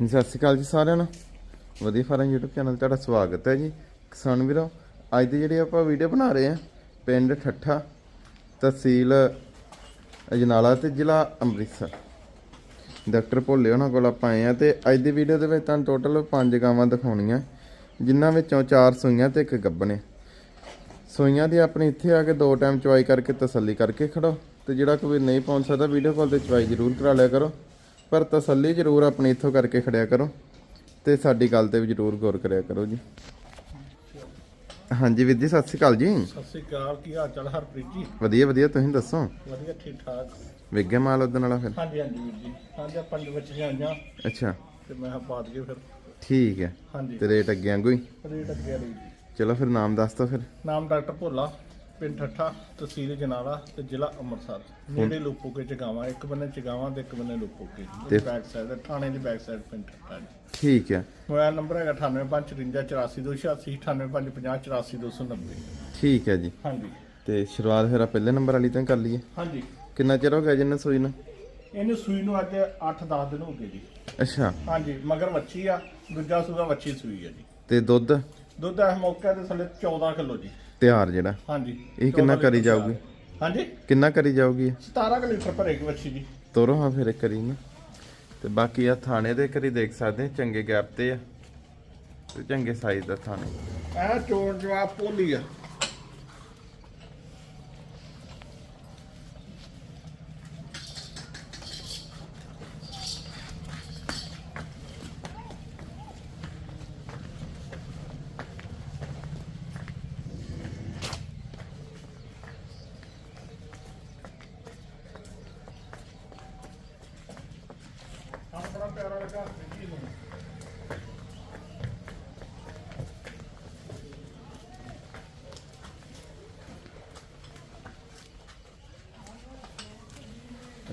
ਜੀ, ਸਤਿ ਸ਼੍ਰੀ ਅਕਾਲ ਜੀ ਸਾਰਿਆਂ ਨੂੰ। ਵਧੀਆ ਫਾਰਮ YouTube ਚੈਨਲ 'ਤੇ ਤੁਹਾਡਾ ਸਵਾਗਤ ਹੈ ਜੀ। ਕਿਸਾਨ ਵੀਰੋ ਅੱਜ ਦੀ ਜਿਹੜੀ ਆਪਾਂ ਵੀਡੀਓ ਬਣਾ ਰਹੇ ਹਾਂ ਪਿੰਡ ਠੱਠਾ ਤਹਿਸੀਲ ਅਜਨਾਲਾ ਤੇ ਜ਼ਿਲ੍ਹਾ ਅੰਮ੍ਰਿਤਸਰ। ਡਾਕਟਰ ਭੋਲੇ ਉਹਨਾਂ ਕੋਲ ਆਪਾਂ ਆਏ ਆ ਤੇ ਅੱਜ ਦੀ ਵੀਡੀਓ ਦੇ ਵਿੱਚ ਤੁਹਾਨੂੰ ਟੋਟਲ 5 ਗਾਵਾਂ ਦਿਖਾਉਣੀਆਂ। ਜਿਨ੍ਹਾਂ ਵਿੱਚੋਂ 4 ਸੂਈਆਂ ਤੇ ਇੱਕ ਗੱਬਣੇ ਸੂਈਆਂ ਦੀ ਆਪਣੀ ਇੱਥੇ ਆ ਕੇ ਦੋ ਟਾਈਮ ਚਵਾਈ ਕਰਕੇ ਤਸੱਲੀ ਕਰਕੇ ਖੜੋ ਤੇ ਜਿਹੜਾ ਕੋਈ ਨਹੀਂ ਪਹੁੰਚ ਸਕਦਾ ਵੀਡੀਓ ਕਾਲ ਤੇ ਚਵਾਈ ਜ਼ਰੂਰ ਕਰਾ ਲਿਆ ਕਰੋ। ਪਰ ਤਸੱਲੀ ਜ਼ਰੂਰ ਆਪਣੀ ਇੱਥੋਂ ਕਰਕੇ ਖੜਿਆ ਕਰੋ ਤੇ ਸਾਡੀ ਗੱਲ ਤੇ ਵੀ ਜ਼ਰੂਰ ਗੌਰ ਕਰਿਆ ਕਰੋ ਜੀ। ਹਾਂਜੀ ਵੀਰ ਜੀ ਸਤਿ ਸ਼੍ਰੀ ਅਕਾਲ ਜੀ। ਸਤਿ ਸ੍ਰੀ ਅਕਾਲ ਕੀ ਹਾਲ ਚਾਲ ਹਰਪ੍ਰੀਤ ਜੀ? ਵਧੀਆ ਵਧੀਆ ਤੁਸੀਂ ਦੱਸੋ? ਵਧੀਆ ਠੀਕ ਠਾਕ। ਵਿਗਿਆ ਮਾਲ ਉਦੋਂ ਵਾਲਾ ਫਿਰ? ਹਾਂਜੀ ਹਾਂਜੀ ਵੀਰ ਜੀ। ਹਾਂਜੀ ਆਹ ਪੰਜ ਬੱਚੀਆਂ ਆਈਆਂ ਅੱਛਾ। ਤੇ ਮੈਂ ਪਾ ਦਈਏ ਫਿਰ। ਠੀਕ ਹੈ। ਹਾਂਜੀ। ਤੇ ਰੇਟ ਅੱਗੇ ਵਾਂਗੂ ਹੀ? ਰੇਟ ਅੱਗੇ ਜੀ ਚਲੋ ਫਿਰ ਨਾਮ ਦੱਸ ਦੋ ਫਿਰ। ਨਾਮ ਡਾਕਟਰ ਭੋਲਾ। ਪਿੰਡ ਠੱਠਾ ਤਹਿਸੀਲ ਜਨਾਲਾ ਤੇ ਜ਼ਿਲ੍ਹਾ ਅੰਮ੍ਰਿਤਸਰ। ਨੇੜੇ ਲੋਪੋਕੇ ਚਗਾਵਾਂ ਇੱਕ ਬੰਨੇ ਚਗਾਵਾਂ ਤੇ ਇੱਕ ਬੰਨੇ ਲੋਪੋਕੇ। ਤੇ- ਬੈਕ ਸਾਈਡ ਥਾਣੇ ਦੀ ਬੈਕ ਸਾਈਡ ਪਿੰਡ ਠੱਠਾ ਜੀ। ਠੀਕ ਹੈ। ਮੋਬਾਈਲ ਨੰਬਰ ਹੈਗਾ 9854548286 9855848290 ਠੀਕ ਹੈ ਜੀ। ਹਾਂਜੀ। ਤੇ ਸ਼ੁਰੂਆਤ ਫਿਰ ਆ ਪਹਿਲੇ ਨੰਬਰ ਵਾਲੀ ਤੋਂ ਕਰ ਲਈਏ? ਹਾਂਜੀ। ਕਿੰਨਾ ਚਿਰ ਹੋ ਗਿਆ ਜਿੰਨੇ ਸੂਈ ਨੂੰ? ਇਹਨੂੰ ਸੂਈ ਨੂੰ ਅੱਜ 8-10 ਦਿਨ ਹੋ ਗਏ ਜੀ। ਅੱਛਾ। ਹਾਂਜੀ ਮਗਰ ਵੱਛੀ ਆ ਦੂਜਾ ਸੂਗਾ ਵੱਛੀ ਸੂਈ ਆ ਜੀ। ਤੇ ਦੁੱਧ? ਦੁੱਧ ਇਸ ਮੌਕੇ ਤੇ ਥੱਲੇ 14 ਕਿਲੋ ਜੀ। ਤਿਆਰ ਜਿਹੜਾ? ਹਾਂਜੀ। ਇਹ ਕਿੰਨਾ 14 ਕਰੀ ਜਾਊਗੀ? ਹਾਂਜੀ। ਕਿੰਨਾ ਕਰੀ ਜਾਊਗੀ? ਇਹ? 17 ਕੁ ਲੀਟਰ ਭਰੇਗੀ ਵੱਛੀ ਜੀ ਤੋਰੋ ਹਾਂ ਫਿਰ ਕਰੀ ਨਾ ਤੇ ਬਾਕੀ ਆ ਥਾਣੇ ਦੇ ਕਰੀ ਦੇਖ ਸਕਦੇ ਚੰਗੇ ਗੈਪ ਤੇ ਆ। ਤੇ ਚੰਗੇ ਸਾਈਜ਼ ਦਾ ਥਾਣੇ। ਇਹ ਚੋਣ ਜਵਾਬ ਪੋਲੀ ਆ। ਪਿਆਰਾ ਲੱਗਾ ਜੀ ਨੂੰ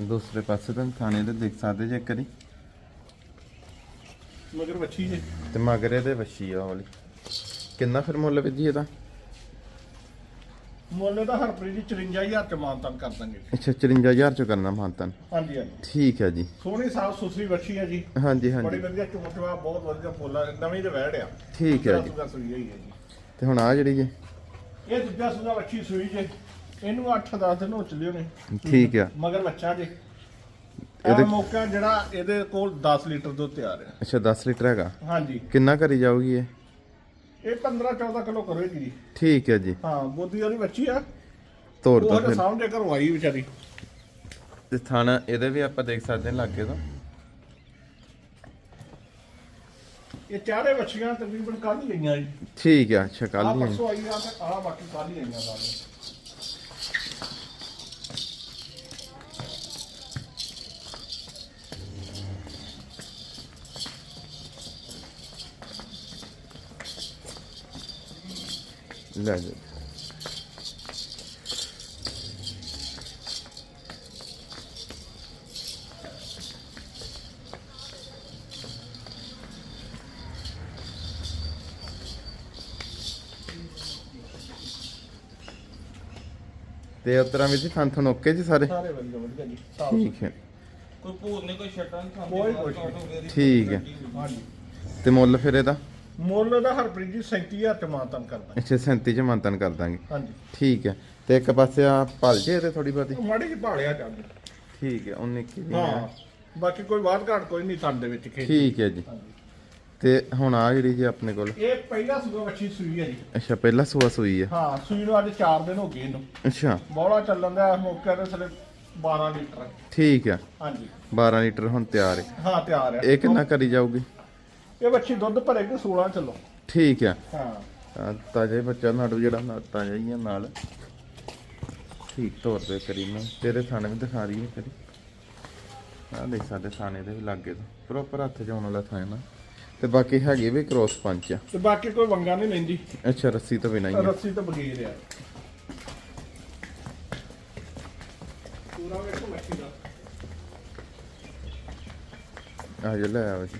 ਦੂਸਰੇ ਪਾਸੇ ਤਾਂ ਥਾਣੇ ਦੇ ਦੇਖ ਸਕਦੇ ਜੇ ਕਰੀ ਮਗਰ ਵੱਛੀ ਜੀ ਤੇ ਮਗਰੇ ਦੇ ਵੱਛੀ ਆ ਵਾਲੀ ਕਿੰਨਾ ਫਿਰ ਮੁੱਲ ਵਿੱਜੀ ਇਹਦਾ ਮੁੱਲ ਦਾ ਹਰਪ੍ਰੀਤ ਜੀ 54000 ਚ ਮਾਨਤਨ ਕਰ ਦਾਂਗੇ। ਅੱਛਾ 54000 ਚ ਕਰਨਾ ਮਾਨਤਨ। ਹਾਂਜੀ ਹਾਂਜੀ। ਠੀਕ ਹੈ ਜੀ। ਸੋਹਣੀ ਸਾਫ਼ ਸੁਥਰੀ ਵੱਛੀ ਹੈ ਜੀ। ਹਾਂਜੀ ਬੜੀ ਹਾਂਜੀ ਵਧੀਆ ਚੋਣ ਜਵਾਬ ਬਹੁਤ ਵਧੀਆ ਪੋਲਾ ਨਵੀਂ ਤੇ ਵਹਿੜ ਆ। ਠੀਕ ਹੈ ਜੀ। ਤੇ ਹੁਣ ਆ ਜਿਹੜੀ ਜੀ? ਇਹ ਦੂਜਾ ਸੂਆ ਵੱਛੀ ਸੂਈ ਜੇ। ਇਹਨੂੰ 8-10 ਦਿਨ ਹੋ ਚੱਲੇ ਹੋਣੇ। ਠੀਕ ਆ। ਮਗਰ ਬੱਚਾ ਜੇ। ਇਹਦੇ- ਇਹ ਮੌਕਾ ਜਿਹੜਾ ਇਹਦੇ ਕੋਲ 10 ਲੀਟਰ ਦੁੱਧ ਤਿਆਰ ਹੈ ਅੱਛਾ 10 ਲੀਟਰ ਹੈਗਾ। ਹਾਂਜੀ। ਕਿੰਨਾ ਕਰੀ ਜਾਊਗੀ ਇਹ? ਇਹ 15-14 ਕਿਲੋ ਕਰੇਗੀ ਜੀ। ਠੀਕ ਹੈ ਜੀ। ਹਾਂ ਬੋਦੀ ਵਾਲੀ ਬੱਚੀ ਆ। ਤੋਰ ਉਹ ਦੋ ਤਾਂ ਫਿਰ ਸਾਹਮਣੇ ਕਰਵਾਈ ਵਿਚਾਰੀ। ਤੇ ਥਾਣਾ ਇਹਦੇ ਵੀ ਆਪਾਂ ਦੇਖ ਸਕਦੇ ਹਾਂ ਲਾਗੇ ਤੋਂ। ਇਹ ਚਾਰੇ ਬੱਚੀਆਂ ਤਕਰੀਬਨ ਕੱਲ ਹੀ ਆਈਆਂ ਜੀ। ਠੀਕ ਆ ਅੱਛਾ ਕੱਲ ਆ ਹੀ। ਪਰਸੋਂ ਆਈ ਆ ਤੇ ਆ ਬਾਕੀ ਕੱਲ ਹੀ ਆਈਆਂ ਸਾਰੀਆਂ। ਲੈ ਜਾ। ਤੇ ਉਤਰਾਂ ਵਿੱਚ ਥਣ ਥਣ ਓਕੇ ਜੀ ਸਾਰੇ? ਸਾਰੇ ਵਧੀਆ ਵਧੀਆ ਜੀ। ਸਾਫ਼ ਠੀਕ ਹੈ। ਕੋਈ ਭੂਤ ਨਹੀਂ ਕੋਈ ਛੱਟਾਂ ਨਹੀਂ ਖਾਂਦੇ ਕੋਈ ਕੁਛ। ਠੀਕ ਹੈ। ਹਾਂਜੀ। ਤੇ ਮੁੱਲ ਫਿਰ ਇਹਦਾ? ਮੁੱਲ ਦਾ ਹਰਪ੍ਰੀਤ ਜੀ 37000 ਚ ਮਾਤਨ ਕਰਦਾ ਅੱਛਾ 37 ਚ ਮੰਤਨ ਕਰ ਦਾਂਗੇ। ਹਾਂਜੀ। ਠੀਕ ਹੈ। ਤੇ ਇੱਕ ਪਾਸੇ ਆ ਭਲ ਜੇ ਤੇ ਥੋੜੀ ਬਹੁਤੀ ਮਾੜੀ ਜਿਹੀ ਭਾਲਿਆ ਚੱਲ। ਠੀਕ ਹੈ 19 ਕੀ ਦੀ ਹਾਂ ਹੈ ਬਾਕੀ ਕੋਈ ਬਾਤ ਘਾਟ ਕੋਈ ਨਹੀਂ ਦੇ ਵਿੱਚ ਖੇਤ ਠੀਕ ਹੈ ਜੀ। ਤੇ ਹੁਣ ਆ ਜਿਹੜੀ ਜੀ ਆਪਣੇ ਕੋਲ? ਇਹ ਪਹਿਲਾ ਸੂਆ ਵੱਛੀ ਸੂਈ ਹੈ ਜੀ। ਅੱਛਾ ਪਹਿਲਾ ਸੂਆ ਸੂਈ ਹੈ। ਹਾਂ ਸੂਈ ਨੂੰ ਅੱਜ 4 ਦਿਨ ਹੋ ਗਏ ਇਹਨੂੰ। ਅੱਛਾ। ਬੋਲਾ ਚੱਲਣ ਦਾ ਮੌਕੇ ਤੇ ਥਲੇ 12 ਲੀਟਰ। ਠੀਕ ਹੈ। ਹਾਂਜੀ। 12 ਲੀਟਰ ਹੁਣ ਤਿਆਰ ਹੈ। ਹਾਂ ਤਿਆਰ ਹੈ। ਇਹ ਕਿੰਨਾ ਕਰੀ ਜਾਊਗੀ? ਇਹ ਵੱਛੀ ਦੁੱਧ ਭਰੇਗੀ 16 ਕਿਲੋ? ਠੀਕ ਹੈ ਹਾਂ। ਆ ਤਾਜੇ ਬੱਚਾ ਨਾੜੂ ਜਿਹੜਾ ਨਾ ਤਾਜਾ ਹੀ ਆ ਨਾਲ। ਠੀਕ ਤੌਰ ਤੇ ਕਰੀ ਨਾ ਤੇਰੇ ਥਾਣੇ ਵੀ ਦਿਖਾ ਰਹੀ ਹੈ ਕਰੀ ਆ ਦੇਖ ਸਾਡੇ ਥਾਣੇ ਦੇ ਵੀ ਲੱਗੇ ਤੋਂ। ਪ੍ਰੋਪਰ ਹੱਥ ਜਾਉਣ ਵਾਲਾ ਥਾਂ ਹੈ ਨਾ ਤੇ ਬਾਕੀ ਹੈਗੇ ਵੀ ਕ੍ਰੋਸ ਪੰਚ ਆ। ਤੇ ਬਾਕੀ ਕੋਈ ਵੰਗਾ ਨਹੀਂ ਲੈਂਦੀ ਅੱਛਾ ਰੱਸੀ ਤੋਂ ਬਿਨਾਂ ਹੀ ਆ। ਰੱਸੀ ਤੋਂ ਬਗੈਰ ਆ। ਪੂਰਾ ਵੇਖੋ ਵੱਛੀ ਦਾ। ਆ ਜੇ ਲੈ ਆਓ ਜੀ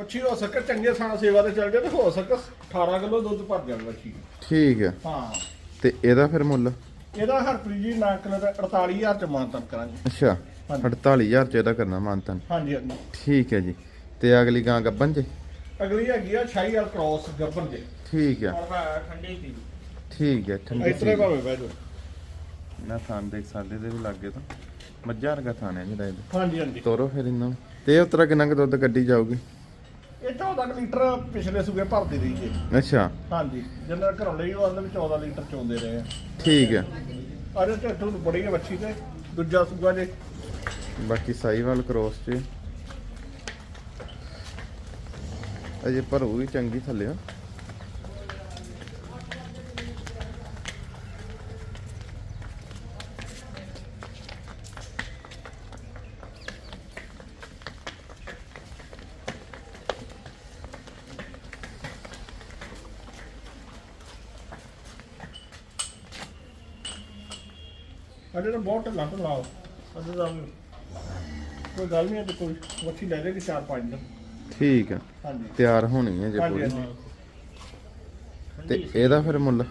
ਵੱਛੀ ਹੋ ਸਕੇ ਚੰਗੇ ਸਾਂ ਸੇਵਾ ਤੇ ਚੱਲ ਜਾਏ ਤੇ ਹੋ ਸਕੇ 18 ਕਿਲੋ ਦੁੱਧ ਭਰ ਜਾਵੇ ਬੱਚੀ ਠੀਕ ਹੈ। ਹਾਂ। ਤੇ ਇਹਦਾ ਫਿਰ ਮੁੱਲ? ਇਹਦਾ ਹਰਪ੍ਰੀਤ ਜੀ ਨਾ ਕਿਲੋ ਦਾ 48000 ਚ ਮਾਨਤਨ ਕਰਾਂਗੇ। ਅੱਛਾ ਹਾਂਜੀ। 48000 ਚ ਇਹਦਾ ਕਰਨਾ ਮਾਨਤਨ। ਹਾਂਜੀ ਹਾਂਜੀ। ਠੀਕ ਹੈ ਜੀ। ਤੇ ਅਗਲੀ ਗਾਂ ਗੱਬਨ ਜੇ? ਅਗਲੀ ਹੈਗੀ ਆ ਸ਼ਾਹੀ ਵਾਲ ਕ੍ਰੋਸ ਗੱਬਰ ਦੇ ਠੀਕ ਹੈ। ਪਰ ਹੈ ਠੰਡੀ ਸੀ। ਠੀਕ ਹੈ ਠੰਡੀ ਇਤਰੇ ਭਾਵੇਂ ਬਹਿ ਜਾਓ। ਨਾ ਥਾਨ ਦੇਖ ਸਕਦੇ ਦੇ ਵੀ ਲੱਗੇ ਤਾਂ। ਮੱਝਾਂ ਵਰਗਾ ਥਾਨ ਹੈ ਜਿਹੜਾ ਇਹਦਾ। ਹਾਂਜੀ ਹਾਂਜੀ। ਤੋਰੋ ਫਿਰ ਇਹਨਾਂ ਨੂੰ। ਤੇ ਇਹ ਉਤਰਾ ਕਿੰਨਾ ਕੁ ਦੁੱਧ ਕੱਢੀ ਜਾਊਗੀ? ਇਹ 14 ਕੁ ਲੀਟਰ ਪਿਛਲੇ ਸੂਏ ਭਰਦੀ ਰਹੀ ਜੀ। ਅੱਛਾ। ਹਾਂਜੀ ਜਿੰਨਾ ਘਰੋਂ ਲਈ ਉਹ ਵਿੱਚ 14 ਲੀਟਰ ਚੋਂਦੇ ਰਹੇ ਆ। ਠੀਕ ਹੈ ਅਰੇ ਢੱਠੂ ਨੂੰ ਬੜੀ ਹੈ ਬੱਚੀ ਤੇ ਦੂਜਾ ਸੂਆ ਜੇ। ਬਾਕੀ ਸਾਈਵਾਲ ਕ੍ਰੋਸ ਚ ਅਜੇ ਉਹ ਵੀ ਚੰਗੀ ਥੱਲੇ ਆ। ਅਜੇ ਤਾਂ ਬਹੁਤ ਢਿੱਲਾ ਢਿੱਲਾ। ਅਜੇ ਤਾਂ ਕੋਈ ਗੱਲ ਨਹੀਂ ਹੈ ਤੇ ਕੋਈ ਬੱਚੀ ਲੈ ਜਾਏਗੀ ਚਾਰ ਪੰਜ ਦਿਨ। ਠੀਕ ਹੈ ਹਾਂਜੀ। ਤਿਆਰ ਹੋਣੀ ਹੈ ਜੇ ਹਾਂਜੀ ਪੂਰੀ ਹਾਂਜੀ। ਤੇ ਇਹਦਾ ਫਿਰ ਮੁੱਲ?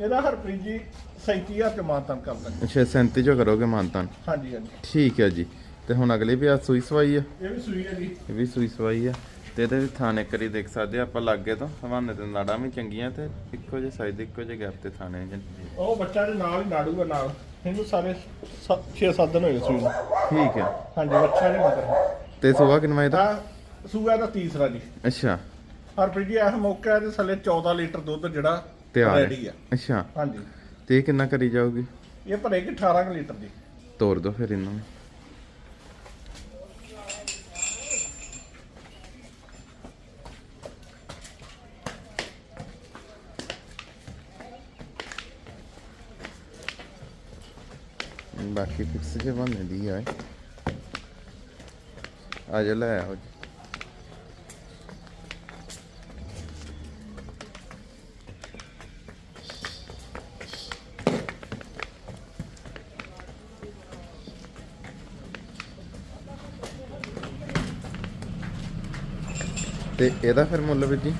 ਇਹਦਾ ਹਰਪ੍ਰੀਤ ਜੀ 37000 ਚ ਮਾਨਤਨ ਕਰਦਾ ਅੱਛਾ 37 ਜੋ ਕਰੋਗੇ ਮਾਨਤਾਨ? ਹਾਂਜੀ ਹਾਂਜੀ। ਠੀਕ ਹੈ ਜੀ। ਤੇ ਹੁਣ ਅਗਲੀ ਵੀ ਆ ਸੂਈ ਸਵਾਈ ਆ? ਇਹ ਵੀ ਸੂਈ ਹੈ ਜੀ। ਇਹ ਵੀ ਸੂਈ ਸਵਾਈ ਆ। ਤੇ ਇਹਦੇ ਵੀ ਥਾਣੇ ਕਰੀ ਦੇਖ ਸਕਦੇ ਆ ਆਪਾਂ ਲਾਗੇ ਤੋਂ। ਹਵਾਨੇ ਤੇ ਨਾੜਾਂ ਵੀ ਚੰਗੀਆਂ ਤੇ ਇੱਕੋ ਜਿਹੇ ਸਾਈਜ਼ ਇੱਕੋ ਜਿਹੇ ਗੈਪ ਤੇ ਥਾਣੇ ਜੀ। ਉਹ ਬੱਚਾ ਦੇ ਨਾਲ ਹੀ ਨਾੜੂਗਾ ਨਾਲ। ਇਹਨੂੰ ਸਾਰੇ 6-7 ਦਿਨ ਹੋਏ ਸੂਈ ਨੂੰ। ਠੀਕ ਹੈ। ਹਾਂਜੀ ਬੱਚਾ ਦੇ ਮਗਰ। ਤੇ ਸੁਆ ਕਿੰਨਾ ਇਹਦਾ ਤਾਂ ਸੂਆ ਦਾ ਤੀਸਰਾ ਜੀ। ਅੱਛਾ। ਹਰਪ੍ਰੀਤ ਜੀ ਇਹ ਮੌਕਾ ਦੇ ਥੱਲੇ 14 ਲੀਟਰ ਦੁੱਧ ਜਿਹੜਾ ਤਿਆਰ ਰੈਡੀ ਹੈ ਆ। ਅੱਛਾ। ਹਾਂਜੀ। ਤੇ ਇਹ ਕਿੰਨਾ ਕਰੀ ਜਾਊਗੀ? ਇਹ ਭਰੇਗੀ 18 ਕੁ ਲੀਟਰ ਦੀ ਤੋਰ ਦੋ ਫਿਰ ਇਹਨੂੰ ਬਾਕੀ ਫਿਕਸ ਜੇ ਬੰਨੇ ਦੀ ਆ ਆ ਜਾ ਲੈ ਆਓ ਜੀ ਤੇ ਇਹਦਾ ਫਿਰ ਮੁੱਲ ਵੀ ਜੀ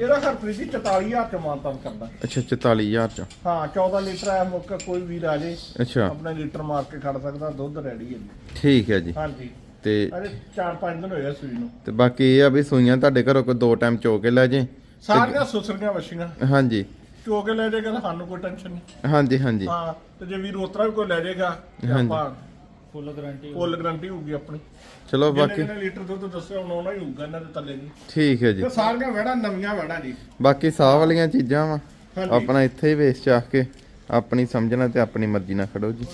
ਇਹਦਾ ਹਰਪ੍ਰੀਤ ਜੀ 44000 ਚ ਮਾਨਤਨ ਕਰਦਾ। ਅੱਛਾ 44000 ਚ। ਹਾਂ 14 ਲੀਟਰ ਆ ਮੌਕਾ ਕੋਈ ਵੀਰ ਆ ਜੇ ਅੱਛਾ। ਆਪਣਾ ਲੀਟਰ ਮਾਰ ਕੇ ਖੜ ਸਕਦਾ ਦੁੱਧ ਰੈਡੀ ਹੈ ਜੀ। ਠੀਕ ਹੈ ਜੀ। ਹਾਂਜੀ। ਤੇ ਅਰੇ 4-5 ਦਿਨ ਹੋਏ ਆ ਸੂਈ ਨੂੰ। ਤੇ ਬਾਕੀ ਇਹ ਆ ਵੀ ਸੂਈਆਂ ਤੁਹਾਡੇ ਘਰੋਂ ਕੋਈ ਦੋ ਟਾਈਮ ਚੋ ਕੇ ਲੈ ਜੇ ਸਾਰੀਆਂ ਸੁਸਰੀਆਂ ਵਸ਼ੀਆਂ ਹਾਂਜੀ। ਚੋ ਕੇ ਲੈ ਜਾਏਗਾ ਸਾਨੂੰ ਕੋਈ ਟੈਨਸ਼ਨ ਨਹੀਂ। ਹਾਂਜੀ ਹਾਂਜੀ। ਹਾਂ ਤੇ ਜੇ ਵੀਰ ਉਤਰਾ ਵੀ ਕੋਈ ਲੈ ਜਾਏਗਾ। ਆਪਾਂ ਫੁੱਲ ਗਾਰੰਟੀ ਫੁੱਲ ਗਾਰੰਟੀ ਹੋਊਗੀ ਆਪਣੀ। ਚਲੋ ਬਾਕੀ ਜਿੰਨੇ ਲੀਟਰ ਦੁੱਧ ਦੱਸਿਆ ਹੁਣ ਉਹਨਾਂ ਹੀ ਹੋਊਗਾ ਇਹਨਾਂ ਦੇ ਥੱਲੇ ਜੀ ਠੀਕ ਹੈ ਜੀ। ਤੇ ਸਾਰੀਆਂ ਵੜਾ ਨਵੀਆਂ ਵੜਾ ਜੀ। ਬਾਕੀ ਸਾਹ ਵਾਲੀਆਂ ਚੀਜ਼ਾਂ ਵਾ। ਆਪਣਾ ਇੱਥੇ ਹੀ ਵੇਚ ਚਾਹ ਕੇ ਆਪਣੀ ਸਮਝਣਾ ਤੇ ਆਪਣੀ ਮਰਜ਼ੀ ਨਾਲ ਖੜੋ ਜੀ।